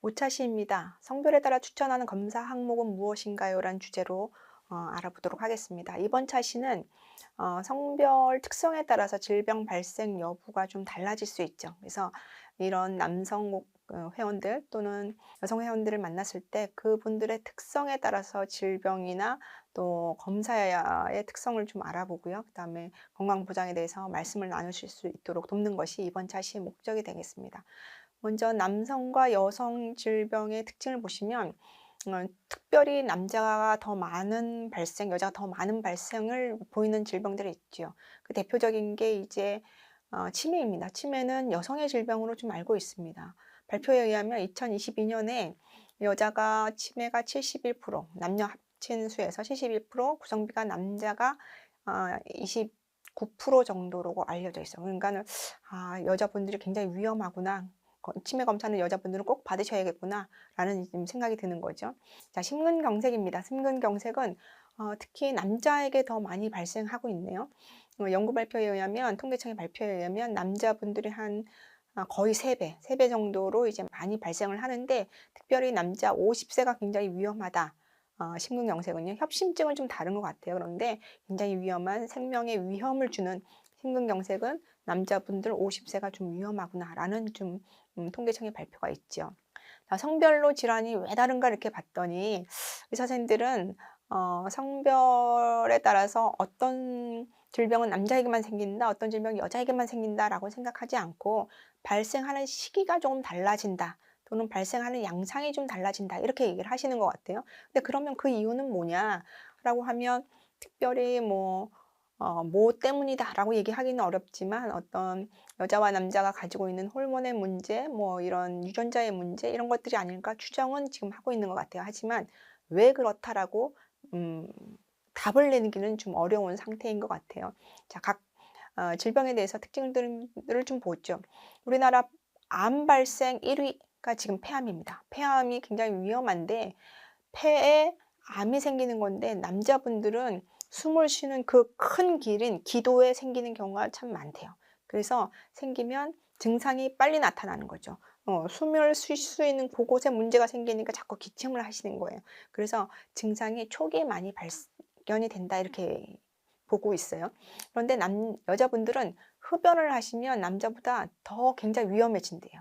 오차시입니다. 성별에 따라 추천하는 검사 항목은 무엇인가요? 라는 주제로 어, 알아보도록 하겠습니다. 이번 차시는 어, 성별 특성에 따라서 질병 발생 여부가 좀 달라질 수 있죠. 그래서 이런 남성 어, 회원들 또는 여성 회원들을 만났을 때 그분들의 특성에 따라서 질병이나 또 검사의 특성을 좀 알아보고요. 그 다음에 건강보장에 대해서 말씀을 나누실 수 있도록 돕는 것이 이번 차시의 목적이 되겠습니다. 먼저 남성과 여성 질병의 특징을 보시면 어, 특별히 남자가 더 많은 발생, 여자가 더 많은 발생을 보이는 질병들이 있죠. 그 대표적인 게 이제 어, 치매입니다. 치매는 여성의 질병으로 좀 알고 있습니다. 발표에 의하면 2022년에 여자가 치매가 71%, 남녀 합친 수에서 71%, 구성비가 남자가 어, 29% 정도로 알려져 있어요. 그러니까는 아, 여자분들이 굉장히 위험하구나. 거- 치매 검사는 여자분들은 꼭 받으셔야겠구나라는 생각이 드는 거죠. 자, 심근경색입니다. 심근경색은 어, 특히 남자에게 더 많이 발생하고 있네요. 어, 연구 발표에 의하면 통계청의 발표에 의하면 남자분들이 한 아, 거의 3배, 3배 정도로 이제 많이 발생을 하는데 특별히 남자 50세가 굉장히 위험하다. 어, 심근경색은요. 협심증은 좀 다른 것 같아요. 그런데 굉장히 위험한 생명에 위험을 주는 심근경색은 남자분들 50세가 좀 위험하구나라는 좀 음, 통계청의 발표가 있죠. 자, 성별로 질환이 왜 다른가 이렇게 봤더니 의사 선생님들은 어, 성별에 따라서 어떤 질병은 남자에게만 생긴다, 어떤 질병이 여자에게만 생긴다라고 생각하지 않고 발생하는 시기가 조금 달라진다. 또는 발생하는 양상이 좀 달라진다. 이렇게 얘기를 하시는 것 같아요. 근데 그러면 그 이유는 뭐냐라고 하면 특별히 뭐, 어, 뭐 때문이다 라고 얘기하기는 어렵지만 어떤 여자와 남자가 가지고 있는 호르몬의 문제, 뭐 이런 유전자의 문제 이런 것들이 아닐까 추정은 지금 하고 있는 것 같아요. 하지만 왜 그렇다라고 음, 답을 내기는 좀 어려운 상태인 것 같아요. 자, 각 어, 질병에 대해서 특징들을 좀 보죠. 우리나라 암 발생 1위가 지금 폐암입니다. 폐암이 굉장히 위험한데 폐에 암이 생기는 건데 남자분들은 숨을 쉬는 그 큰 길인 기도에 생기는 경우가 참 많대요. 그래서 생기면 증상이 빨리 나타나는 거죠. 어, 숨을 쉴 수 있는 그곳에 문제가 생기니까 자꾸 기침을 하시는 거예요. 그래서 증상이 초기에 많이 발 견이 된다 이렇게 보고 있어요. 그런데 남 여자분들은 흡연을 하시면 남자보다 더 굉장히 위험해진대요.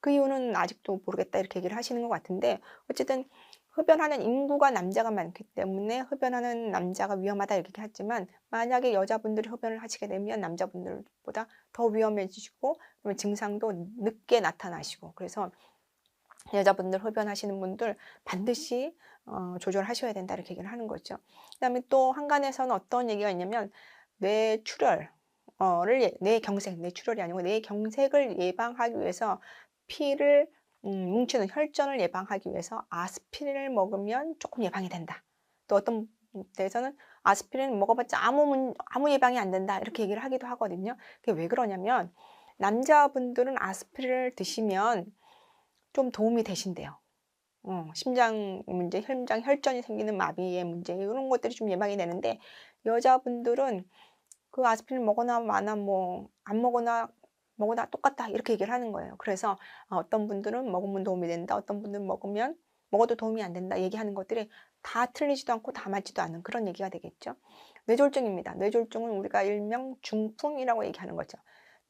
그 이유는 아직도 모르겠다 이렇게 얘기를 하시는 것 같은데 어쨌든 흡연하는 인구가 남자가 많기 때문에 흡연하는 남자가 위험하다 이렇게 하지만 만약에 여자분들이 흡연을 하시게 되면 남자분들보다 더 위험해지시고 그러면 증상도 늦게 나타나시고 그래서 여자분들 흡연하시는 분들 반드시 어, 조절하셔야 된다 이렇게 얘기를 하는 거죠. 그다음에 또 한간에서는 어떤 얘기가 있냐면 뇌출혈 어를 예- 뇌경색, 뇌출혈이 아니고 뇌경색을 예방하기 위해서 피를 음, 뭉치는 혈전을 예방하기 위해서 아스피린을 먹으면 조금 예방이 된다. 또 어떤 데에서는 아스피린 먹어봤자 아무 문- 아무 예방이 안 된다 이렇게 얘기를 하기도 하거든요. 그게 왜 그러냐면 남자분들은 아스피린을 드시면 좀 도움이 되신대요. 어, 심장 문제, 심장 혈전이 생기는 마비의 문제 이런 것들이 좀 예방이 되는데 여자분들은 그 아스피린 먹거나 마나 뭐 안 먹거나 먹거나 똑같다 이렇게 얘기를 하는 거예요. 그래서 아, 어떤 분들은 먹으면 도움이 된다, 어떤 분들은 먹으면 먹어도 도움이 안 된다 얘기하는 것들이 다 틀리지도 않고 다 맞지도 않은 그런 얘기가 되겠죠. 뇌졸중입니다. 뇌졸중은 우리가 일명 중풍이라고 얘기하는 거죠.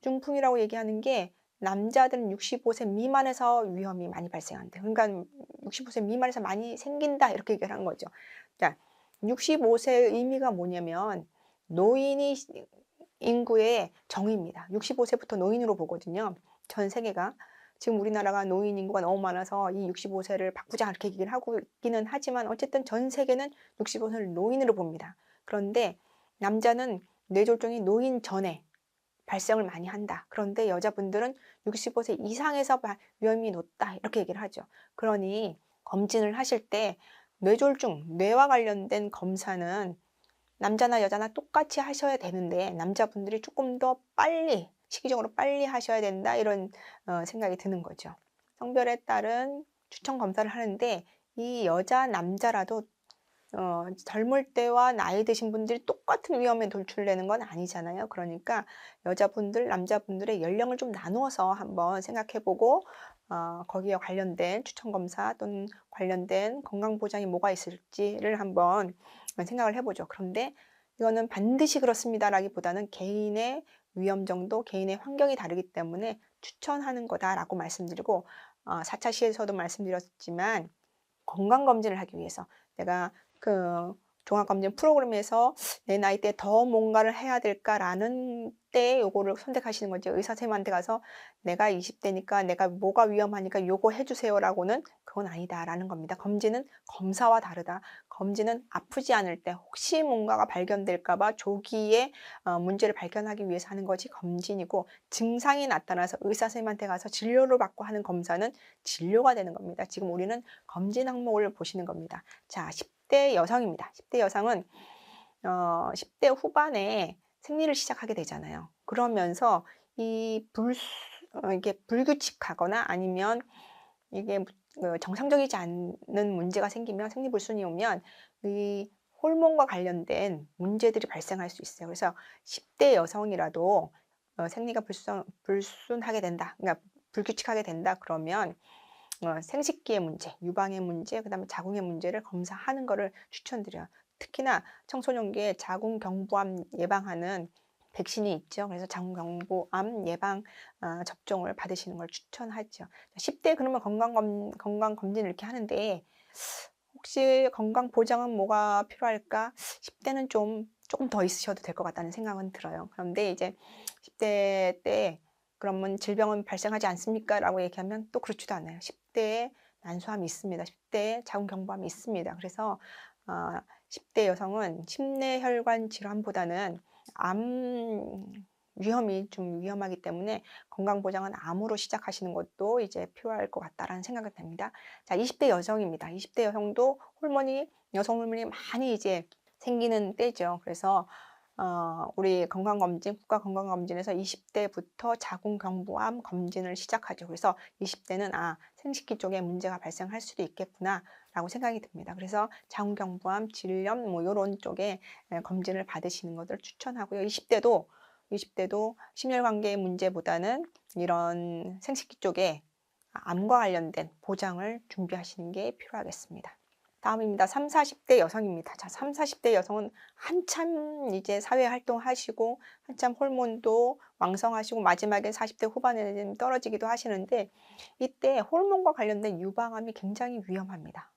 중풍이라고 얘기하는 게 남자들은 65세 미만에서 위험이 많이 발생한대. 그러니까 65세 미만에서 많이 생긴다 이렇게 얘기를 하는 거죠. 자, 65세의 의미가 뭐냐면 노인이 인구의 정의입니다. 65세부터 노인으로 보거든요. 전 세계가. 지금 우리나라가 노인 인구가 너무 많아서 이 65세를 바꾸자 이렇게 얘기를 하고 있기는 하지만 어쨌든 전 세계는 65세를 노인으로 봅니다. 그런데 남자는 뇌졸중이 노인 전에 발생을 많이 한다. 그런데 여자분들은 65세 이상에서 바- 위험이 높다. 이렇게 얘기를 하죠. 그러니 검진을 하실 때 뇌졸중, 뇌와 관련된 검사는 남자나 여자나 똑같이 하셔야 되는데 남자분들이 조금 더 빨리 시기적으로 빨리 하셔야 된다 이런 어, 생각이 드는 거죠. 성별에 따른 추천 검사를 하는데 이 여자 남자라도 어 젊을 때와 나이 드신 분들이 똑같은 위험에 노출되는 건 아니잖아요. 그러니까 여자분들, 남자분들의 연령을 좀 나누어서 한번 생각해 보고 어 거기에 관련된 추천 검사 또는 관련된 건강 보장이 뭐가 있을지를 한번 생각을 해 보죠. 그런데 이거는 반드시 그렇습니다라기보다는 개인의 위험 정도, 개인의 환경이 다르기 때문에 추천하는 거다라고 말씀드리고 어 4차 시에서도 말씀드렸지만 건강 검진을 하기 위해서 내가 그 종합검진 프로그램에서 '내 나이대에 더 뭔가를 해야 될까?'라는 때 요거를 선택하시는 거죠. 의사 선생님한테 가서 "내가 20 대니까 내가 뭐가 위험하니까 요거 해 주세요."라고는 그건 아니다."라는 겁니다. 검진은 검사와 다르다. 검진은 아프지 않을 때 혹시 뭔가가 발견될까 봐 조기에 어 문제를 발견하기 위해서 하는 것이 검진이고 증상이 나타나서 의사 선생님한테 가서 진료를 받고 하는 검사는 진료가 되는 겁니다. 지금 우리는 검진 항목을 보시는 겁니다. 자 10 대 여성입니다. 10대 여성은 어 10대 후반에 생리를 시작하게 되잖아요. 그러면서 이 불 어 이게 불규칙하거나 아니면 이게 그 정상적이지 않는 문제가 생기면 생리불순이 오면 이 호르몬과 관련된 문제들이 발생할 수 있어요. 그래서 10대 여성이라도 어 생리가 불순 불순하게 된다. 그러니까 불규칙하게 된다 그러면 어 생식기의 문제, 유방의 문제, 그다음에 자궁의 문제를 검사하는 거를 추천드려요. 특히나 청소년기에 자궁 경부암 예방하는 백신이 있죠. 그래서 자궁경부암 예방 어 접종을 받으시는 걸 추천하죠. 10대 그러면 건강검 건강검진을 이렇게 하는데 혹시 건강 보장은 뭐가 필요할까? 10대는 좀 조금 더 있으셔도 될 것 같다는 생각은 들어요. 그런데 이제 10대 때 그러면 질병은 발생하지 않습니까?라고 얘기하면 또 그렇지도 않아요. 10 대에 난소암이 있습니다. 10대에 자궁경부암이 있습니다. 그래서 어 10대 여성은 심내혈관 질환보다는 암 위험이 좀 위험하기 때문에 건강 보장은 암으로 시작하시는 것도 이제 필요할 것 같다라는 생각이 듭니다. 자, 20대 여성입니다. 20대 여성도 호르몬이 여성 호르몬이 많이 이제 생기는 때죠. 그래서 어 우리 건강검진 국가 건강검진에서 20 대부터 자궁경부암 검진을 시작하죠. 그래서 20 대는 '아 생식기 쪽에 문제가 발생할 수도 있겠구나.'라고 생각이 듭니다. 그래서 자궁경부암, 질염 뭐 요런 쪽에 예 검진을 받으시는 것을 추천하고요. 20 대도 20 대도 심혈관계 문제보다는 이런 생식기 쪽에 암과 관련된 보장을 준비하시는 게 필요하겠습니다. 다음입니다. 30-40대 여성입니다. 자30-40대 여성은 한참 이제 사회 활동하시고 한참 호르몬도 왕성하시고 마지막에 40대 후반에는 떨어지기도 하시는데 이때 호르몬과 관련된 유방암이 굉장히 위험합니다.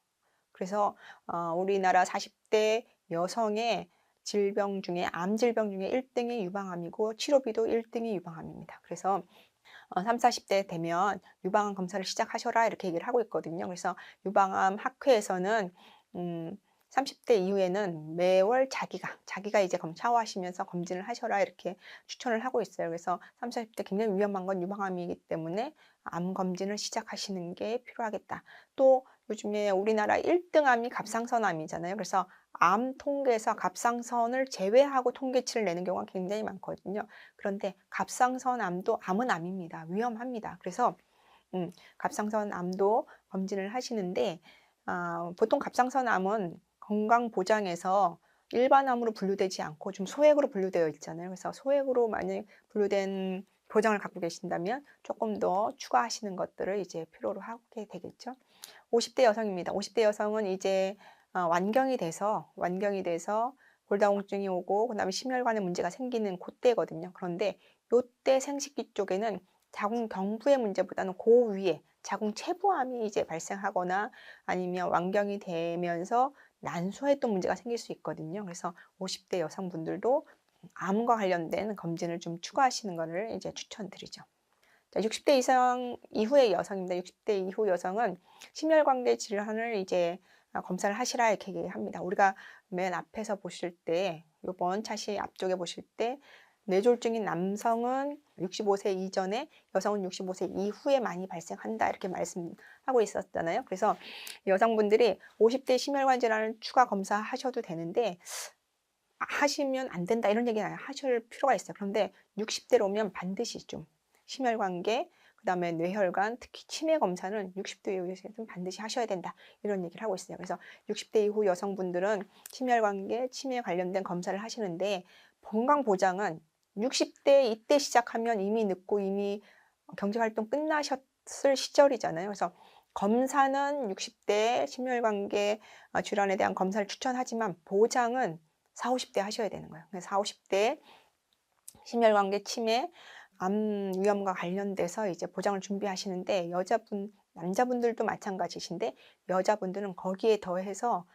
그래서 어 우리나라 40대 여성의 질병 중에 암 질병 중에 1 등이 유방암이고 치료비도 1 등이 유방암입니다. 그래서 어 30-40대 되면 유방암 검사를 시작하셔라 이렇게 얘기를 하고 있거든요. 그래서 유방암 학회에서는 음 30대 이후에는 매월 자기가 자기가 이제 검 샤워하시면서 검진을 하셔라 이렇게 추천을 하고 있어요. 그래서 30, 40대 굉장히 위험한 건 유방암이기 때문에 암 검진을 시작하시는 게 필요하겠다. 또 요즘에 우리나라 1등 암이 갑상선암이잖아요. 그래서 암 통계에서 갑상선을 제외하고 통계치를 내는 경우가 굉장히 많거든요. 그런데 갑상선 암도 암은 암입니다. 위험합니다. 그래서 음 갑상선 암도 검진을 하시는데 아 보통 갑상선 암은 건강보장에서 일반 암으로 분류되지 않고 좀 소액으로 분류되어 있잖아요. 그래서 소액으로 만약 분류된 보장을 갖고 계신다면 조금 더 추가하시는 것들을 이제 필요로 하게 되겠죠. 50대 여성입니다. 50대 여성은 이제 어 완경이 돼서 완경이 돼서 골다공증이 오고 그다음에 심혈관에 문제가 생기는 고때거든요. 그런데 요때 생식기 쪽에는 자궁 경부의 문제보다는 그 위에 자궁 체부암이 이제 발생하거나 아니면 완경이 되면서 난소에 또 문제가 생길 수 있거든요. 그래서 50대 여성분들도 암과 관련된 검진을 좀 추가하시는 것을 이제 추천드리죠. 자, 60대 이상 이후의 여성입니다. 60대 이후 여성은 심혈관계 질환을 이제 아, 검사를 하시라 이렇게 얘기합니다. 우리가 맨 앞에서 보실 때 요번 차시 앞쪽에 보실 때 뇌졸중인 남성은 65세 이전에 여성은 65세 이후에 많이 발생한다 이렇게 말씀하고 있었잖아요. 그래서 여성분들이 50대 심혈관 질환을 추가 검사하셔도 되는데 하시면 안 된다 이런 얘기는 하실 필요가 있어요. 그런데 60대로 오면 반드시 좀 심혈관계 그다음에 뇌혈관, 특히 치매 검사는 60대 이후에는 반드시 하셔야 된다. 이런 얘기를 하고 있어요. 그래서 60대 이후 여성분들은 심혈관계, 치매 관련된 검사를 하시는데 건강 보장은 60대 이때 시작하면 이미 늦고 이미 경제 활동 끝나셨을 시절이잖아요. 그래서 검사는 60대 심혈관계 어, 질환에 대한 검사를 추천하지만 보장은 4, 50대 하셔야 되는 거예요. 4, 50대 심혈관계 치매, 암 위험과 관련돼서 이제 보장을 준비하시는데 여자분, 남자분들도 마찬가지신데 여자분들은 거기에 더해서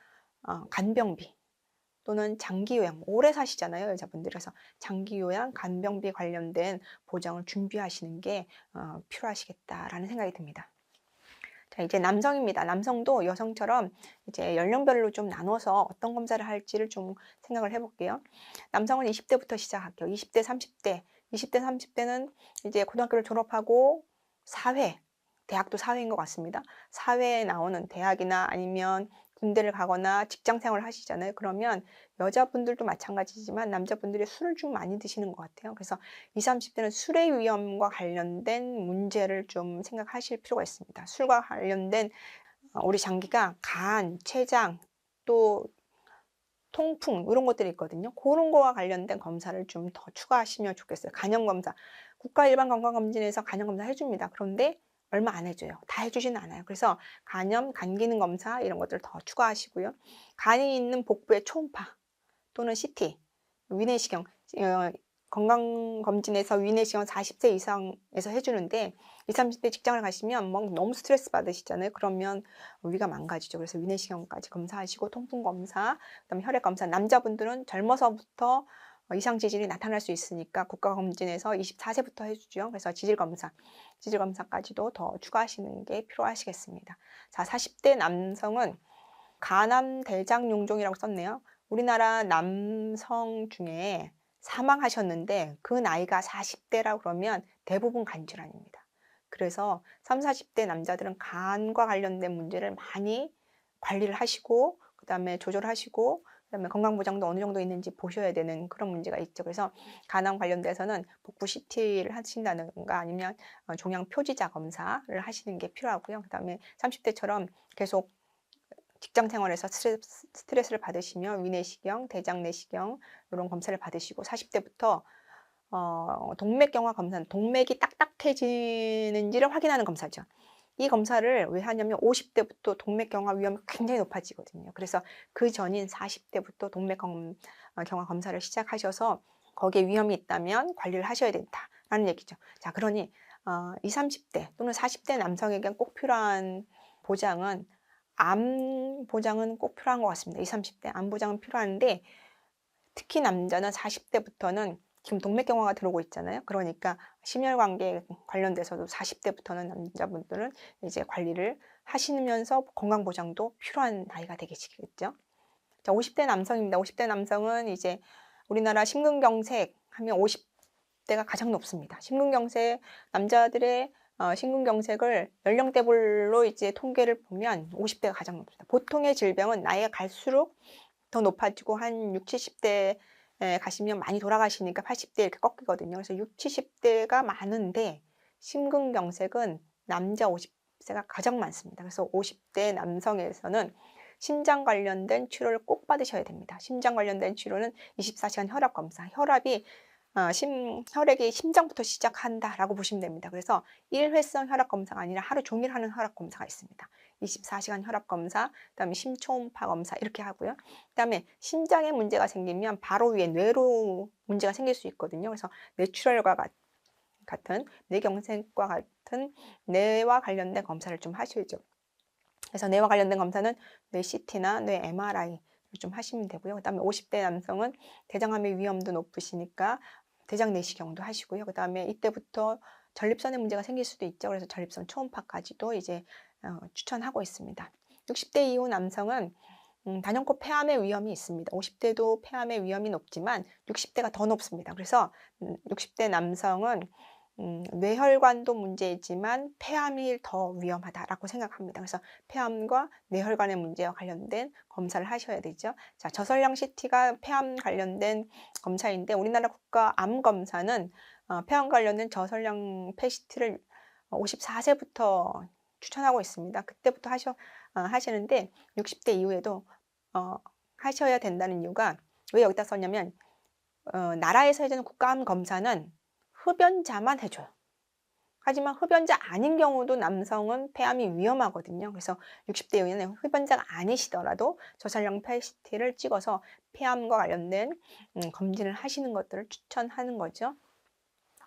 어, 간병비 또는 장기요양 오래 사시잖아요 여자분들 그래서 장기요양 간병비 관련된 보장을 준비하시는 게 어, 필요하시겠다라는 생각이 듭니다. 자, 이제 남성입니다. 남성도 여성처럼 이제 연령별로 좀 나눠서 어떤 검사를 할지를 좀 생각을 해볼게요. 남성은 20대부터 시작할게요. 20대, 30대. 20대, 30대는 이제 고등학교를 졸업하고 사회, 대학도 사회인 것 같습니다. 사회에 나오는 대학이나 아니면 군대를 가거나 직장 생활을 하시잖아요. 그러면 여자분들도 마찬가지지만 남자분들이 술을 좀 많이 드시는 것 같아요. 그래서 20, 30대는 술의 위험과 관련된 문제를 좀 생각하실 필요가 있습니다. 술과 관련된 어, 우리 장기가 간, 췌장, 또 통풍 이런 것들이 있거든요. 그런 거와 관련된 검사를 좀 더 추가하시면 좋겠어요. 간염 검사. 국가 일반 건강 검진에서 간염 검사 해 줍니다. 그런데 얼마 안 해줘요. 다 해주지는 않아요. 그래서 간염, 간 기능 검사 이런 것들 더 추가하시고요. 간이 있는 복부의 초음파 또는 CT, 위내시경, 어, 건강검진에서 위내시경 40세 이상에서 해주는데 20, 30대 직장을 가시면 뭐 너무 스트레스 받으시잖아요. 그러면 위가 망가지죠. 그래서 위내시경까지 검사하시고 통풍 검사, 그다음에 혈액 검사. 남자분들은 젊어서부터 어, 이상 지질이 나타날 수 있으니까 국가검진에서 24세부터 해주죠. 그래서 지질검사, 지질검사까지도 더 추가하시는 게 필요하시겠습니다. 자, 40대 남성은 간암 대장 용종이라고 썼네요. 우리나라 남성 중에 사망하셨는데 그 나이가 40대라 그러면 대부분 간질환입니다. 그래서 30, 40대 남자들은 간과 관련된 문제를 많이 관리를 하시고 그다음에 조절하시고 그다음에 건강 보장도 어느 정도 있는지 보셔야 되는 그런 문제가 있죠. 그래서 간암 관련돼서는 복부 CT를 하신다든가 아니면 어, 종양 표지자 검사를 하시는 게 필요하고요. 그다음에 30대처럼 계속 직장 생활에서 스트레스, 를 받으시면 위내시경, 대장내시경 이런 검사를 받으시고 40대부터 어, 동맥경화 검사, 동맥이 딱딱해지는지를 확인하는 검사죠. 이 검사를 왜 하냐면 50대부터 동맥경화 위험이 굉장히 높아지거든요. 그래서 그 전인 40대부터 동맥경화 어, 검사를 시작하셔서 거기에 위험이 있다면 관리를 하셔야 된다라는 얘기죠. 자, 그러니 어, 20, 30대 또는 40대 남성에게 꼭 필요한 보장은 암 보장은 꼭 필요한 것 같습니다. 20, 30대 암 보장은 필요한데 특히 남자는 40대부터는 지금 동맥경화가 들어오고 있잖아요. 그러니까 심혈관계 관련돼서도 40대부터는 남자분들은 이제 관리를 하시면서 건강 보장도 필요한 나이가 되겠죠. 자, 50대 남성입니다. 50대 남성은 이제 우리나라 심근경색 하면 50대가 가장 높습니다. 심근경색 남자들의 어, 심근경색을 연령대별로 이제 통계를 보면 50대가 가장 높습니다. 보통의 질병은 나이가 갈수록 더 높아지고 한 60, 70대 예, 가시면 많이 돌아가시니까 80대 이렇게 꺾이거든요. 그래서 60, 70대가 많은데 심근경색은 남자 50세가 가장 많습니다. 그래서 50대 남성에서는 심장 관련된 치료를 꼭 받으셔야 됩니다. 심장 관련된 치료는 24시간 혈압 검사. 혈압이 어, 심, 혈액이 심장부터 시작한다라고 보시면 됩니다. 그래서 일회성 혈압 검사가 아니라 하루 종일 하는 혈압 검사가 있습니다. 24시간 혈압 검사, 그다음에 심초음파 검사 이렇게 하고요. 그다음에 심장에 문제가 생기면 바로 위에 뇌로 문제가 생길 수 있거든요. 그래서 뇌출혈과 같은 뇌경색과 같은 뇌와 관련된 검사를 좀 하셔야죠. 그래서 뇌와 관련된 검사는 뇌 CT나 뇌 MRI 좀 하시면 되고요. 그다음에 50대 남성은 대장암의 위험도 높으시니까 대장 내시경도 하시고요. 그 다음에 이때부터 전립선에 문제가 생길 수도 있죠. 그래서 전립선 초음파까지도 이제 어, 추천하고 있습니다. 60대 이후 남성은 음, 단연코 폐암의 위험이 있습니다. 50대도 폐암의 위험이 높지만 60대가 더 높습니다. 그래서 음, 60대 남성은 음, 뇌혈관도 문제이지만 폐암이 더 위험하다라고 생각합니다. 그래서 폐암과 뇌혈관의 문제와 관련된 검사를 하셔야 되죠. 자, 저설량 CT가 폐암 관련된 검사인데 우리나라 국가 암 검사는 어, 폐암 관련된 저설량 폐CT를 54세부터 추천하고 있습니다. 그때부터 하셔 어, 하시는데 60대 이후에도 어, 하셔야 된다는 이유가 왜 여기다 썼냐면 어, 나라에서 해주는 국가암 검사는 흡연자만 해줘요. 하지만 흡연자 아닌 경우도 남성은 폐암이 위험하거든요. 그래서 60대 이후에는 흡연자가 아니시더라도 저산량 PET를 찍어서 폐암과 관련된 음, 검진을 하시는 것들을 추천하는 거죠.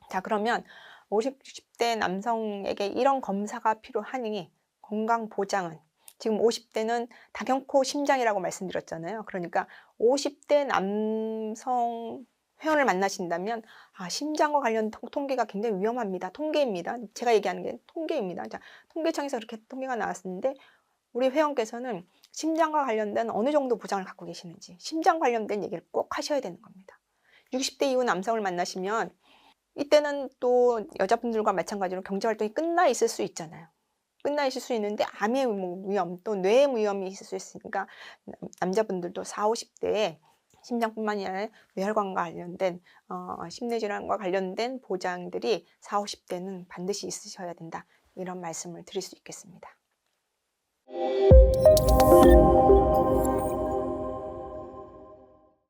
자 그러면 50, 60대 남성에게 이런 검사가 필요하니 건강 보장은 지금 50대는 다경코 심장이라고 말씀드렸잖아요. 그러니까 50대 남성 회원을 만나신다면 아, 심장과 관련 통- 통계가 굉장히 위험합니다. 통계입니다. 제가 얘기하는 게 통계입니다. 자, 통계청에서 이렇게 통계가 나왔는데 우리 회원께서는 심장과 관련된 어느 정도 보장을 갖고 계시는지 심장 관련된 얘기를 꼭 하셔야 되는 겁니다. 60대 이후 남성을 만나시면 이때는 또 여자분들과 마찬가지로 경제 활동이 끝나 있을 수 있잖아요. 끝나 있을 수 있는데 암의 뭐 위험 또 뇌의 위험이 있을 수 있으니까 남- 남자분들도 4, 50대에 심장뿐만이 아니라 뇌혈관과 관련된 어, 심뇌질환과 관련된 보장들이 4, 50대는 반드시 있으셔야 된다. 이런 말씀을 드릴 수 있겠습니다.